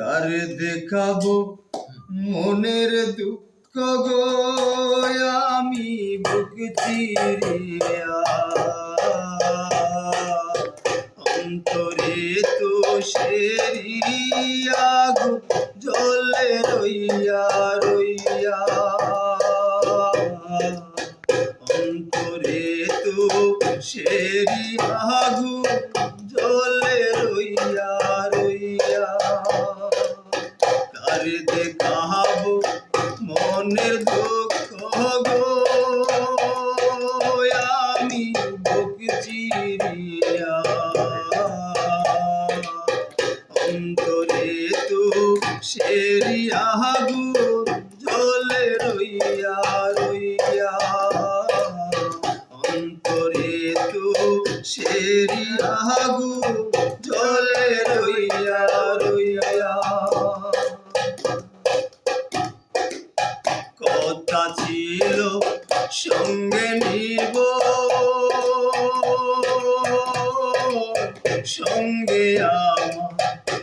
কার দেখাবো মনের দুঃখ গো, আমি বুক অন্তরে তো সেরিয়া গো, জলে রইয়া রইয়া। অন্তরে তো সেরিয়া গো সেরিয়া গো জলে রইয়া রইয়া। অন্তরে তো সেরিয়া গো জলে রইয়া রইয়া। কথা ছিল, সঙ্গে নিব। সঙ্গে আমার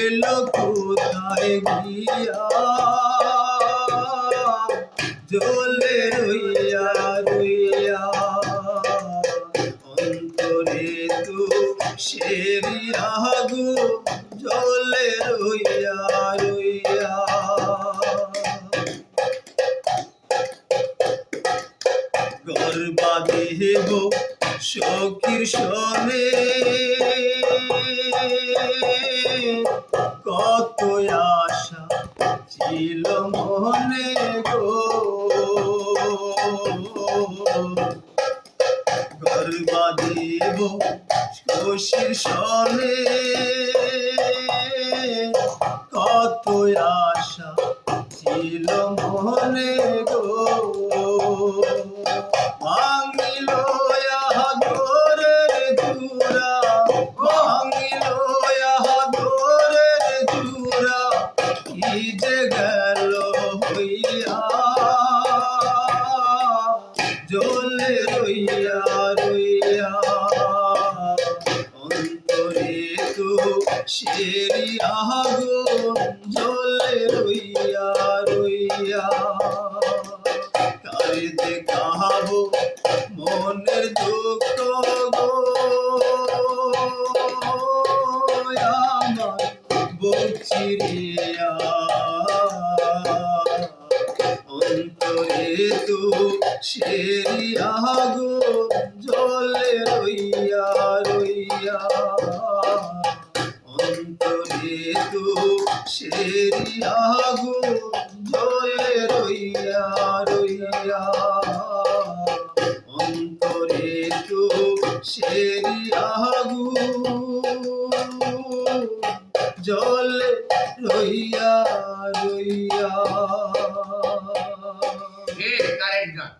রইল কোথায় গিয়া? জলে রইয়া রইয়া, অন্তরে তো সেরিয়া গো জলে গর্বা দেব সখীর সনে ছিল মনে গো। গর্বা দেব শশীর সনে। কত আশা ছিল মনে গো। কি যে গেল হইয়া, জলে রইয়া অন্তরে তো সেরিয়া গো জলে রইয়া রইয়া। কারে দেখাবো মনের দুঃখ ফিরিয়া অন্তরে তো সেরিয়া গো জলে রইয়া রইয়া অন্তরে তো সেরিয়া গো জলে রইয়া রইয়া অন্তরে তো সেরিয়া গো জলে Hallelujah.